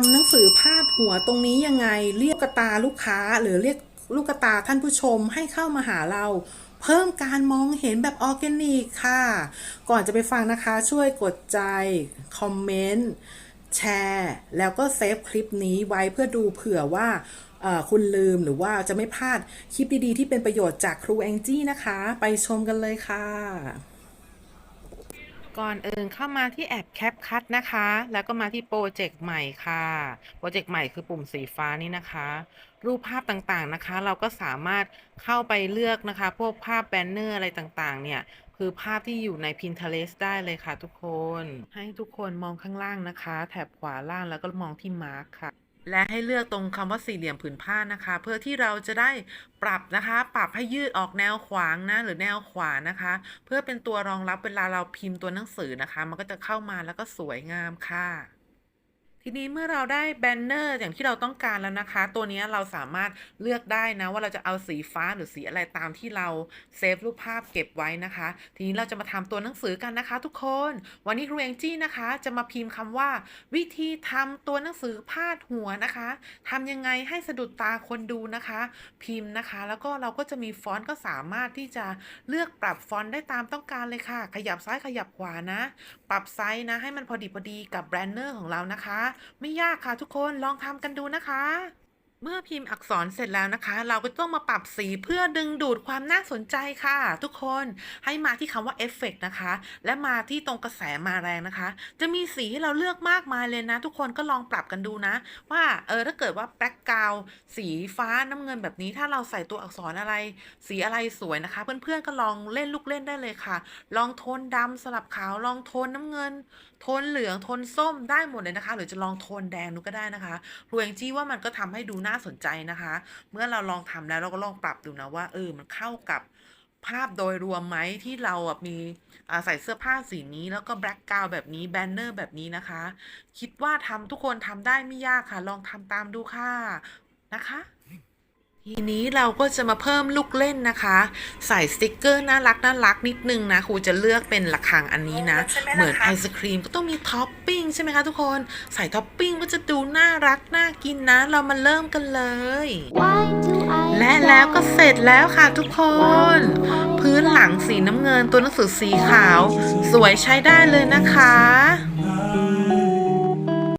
ำหนังสือพาดหัวตรงนี้ยังไง เรียกกตาลูกค้าหรือเรียกลูกตาท่านผู้ชมให้เข้ามาหาเรา เพิ่มการมองเห็นแบบออร์แกนิกค่ะ ก่อนจะไปฟังนะคะช่วยกดใจ คอมเมนต์แชร์ แล้วก็เซฟคลิปนี้ไว้เพื่อดูเผื่อว่าคุณลืมหรือว่าจะไม่พลาดคลิปดีๆ ที่เป็นประโยชน์จากครูแองจี้นะคะ ไปชมกันเลยค่ะ ก่อนอื่นเข้ามาที่แอปแคปคัทนะคะ แล้วก็มาที่โปรเจกต์ใหม่ค่ะ โปรเจกต์ใหม่คือปุ่มสีฟ้านี่นะคะ รูปภาพต่างๆนะคะ เราก็สามารถเข้าไปเลือกนะคะ พวกภาพแบนเนอร์อะไรต่างๆ เนี่ยคือภาพที่อยู่ใน Pinterest ได้เลยค่ะทุกคน ให้ทุกคนมองข้างล่างนะคะ แถบขวาล่างแล้วก็มองที่มาร์คค่ะ และให้เลือกตรงคำว่าสี่เหลี่ยมผืนผ้านะคะ เพื่อที่เราจะได้ปรับนะคะ ปรับให้ยืดออกแนวขวางนะ หรือแนวขวานะคะ เพื่อเป็นตัวรองรับเวลาเราพิมพ์ตัวหนังสือนะคะ มันก็จะเข้ามาแล้วก็สวยงามค่ะ ทีนี้เมื่อเราได้แบนเนอร์อย่างที่เราต้องการแล้วนะคะ ตัวนี้เราสามารถเลือกได้นะว่าเราจะเอาสีฟ้าหรือสีอะไรตามที่เราเซฟรูปภาพเก็บไว้นะคะ ทีนี้เราจะมาทำตัวหนังสือกันนะคะ ทุกคน วันนี้ครูแองจี้นะคะ จะมาพิมพ์คำว่า วิธีทำตัวหนังสือพาดหัวนะคะทำยังไงให้สะดุดตาคนดูนะคะ พิมพ์นะคะ แล้วก็เราก็จะมีฟอนต์ก็สามารถที่จะเลือกปรับฟอนต์ได้ตามต้องการเลยค่ะ ขยับซ้ายขยับขวานะ ปรับไซส์นะให้มันพอดีพอดีกับแบรนเนอร์ของเรานะคะไม่ยากค่ะทุกคนลองทำกันดูนะคะ เมื่อพิมพ์อักษรเสร็จแล้วนะคะ เราก็ต้องมาปรับสีเพื่อดึงดูดความน่าสนใจค่ะ ทุกคนให้มาที่คำว่าเอฟเฟกนะคะ และมาที่ตรงกระแสมาแรงนะคะ จะมีสีให้เราเลือกมากมายเลยนะ ทุกคนก็ลองปรับกันดูนะ ว่าเออถ้าเกิดว่าแบ็กกราวสีฟ้าน้ำเงินแบบนี้ ถ้าเราใส่ตัวอักษรอะไร สีอะไรสวยนะคะ เพื่อนๆก็ลองเล่นลูกเล่นได้เลยค่ะ ลองโทนดำสลับขาวลองโทนน้ำเงิน โทนเหลืองโทนส้มได้หมดเลยนะคะ หรือจะลองโทนแดงดูก็ได้นะคะรูเองจี้ว่ามันก็ทำให้ดูน่น่าสนใจนะคะ เมื่อเราลองทำแล้วเราก็ลองปรับดูนะว่าเออมันเข้ากับภาพโดยรวมไหมที่เราแบบมีใส่เสื้อผ้าสีนี้แล้วก็แบล็กกาวแบบนี้แบนเนอร์แบบนี้นะคะ คิดว่าทำทุกคนทำได้ไม่ยากค่ะ ลองทำตามดูค่ะนะคะ ทีนี้เราก็จะมาเพิ่มลูกเล่นนะคะ ใส่สติกเกอร์น่ารักน่ารักนิดนึงนะครูจะเลือกเป็นระฆังอันนี้นะใช่ไหมล่ะคะเหมือนไอศครีมก็ต้องมีท็อปปิ้งใช่ไหมคะทุกคนใส่ท็อปปิ้งก็จะดูน่ารักน่ากินนะ เรามาเริ่มกันเลย Why do I และแล้วก็เสร็จแล้วค่ะทุกคน พื้นหลังสีน้ำเงินตัวหนังสือสีขาว สวยใช้ได้เลยนะคะ